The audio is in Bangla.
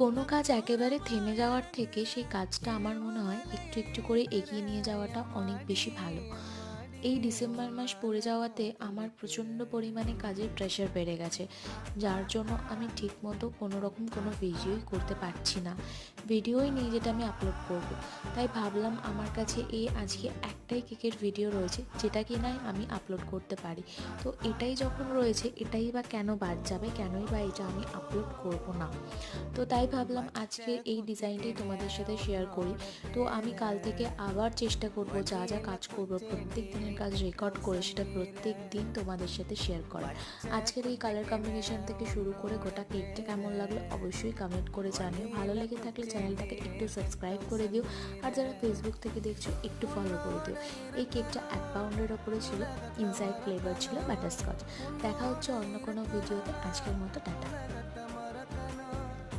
কোনো কাজ একেবারে থেমে যাওয়ার থেকে সেই কাজটা আমার মনে হয় একটু একটু করে এগিয়ে নিয়ে যাওয়াটা অনেক বেশি ভালো। এই ডিসেম্বর মাস পড়ে যাওয়াতে আমার প্রচণ্ড পরিমাণে কাজের প্রেশার বেড়ে গেছে। যার জন্য আমি ঠিকমতো কোনো রকম কোনো ভিডিওই করতে পারছি না। ভিডিওই নেই যেটা আমি আপলোড করব। তাই ভাবলাম আমার কাছে এই আজকে একটাই কেকের ভিডিও রয়েছে যেটা কি নাই আমি আপলোড করতে পারি। তো এটাই যখন রয়েছে এটাই বা কেন বাদ যাবে কেনই বা এটা আমি আপলোড করব না? তো তাই ভাবলাম আজকে এই ডিজাইনটাই তোমাদের সাথে শেয়ার করি। তো আমি কাল থেকে আবার চেষ্টা করব যা যা কাজ করব প্রত্যেক দিনের কাজ রেকর্ড করে সেটা প্রত্যেক দিন তোমাদের সাথে শেয়ার করার। আজকের এই কালার কম্বিনেশন থেকে শুরু করে গোটা কেকটা কেমন লাগল অবশ্যই কমেন্ট করে জানিও। ভালো লেগে থাকলে চ্যানেলটাকে একটু সাবস্ক্রাইব করে দিও। আর যারা ফেসবুক থেকে দেখছ, একটু ফলো করে দিও। এই কেকটা এক পাউন্ডের ওপরে ছিল ইনসাইড ফ্লেভার ছিল বাটারস্কচ দেখা হচ্ছে অন্য কোনো ভিডিওতে আজকের মতো, টাটা।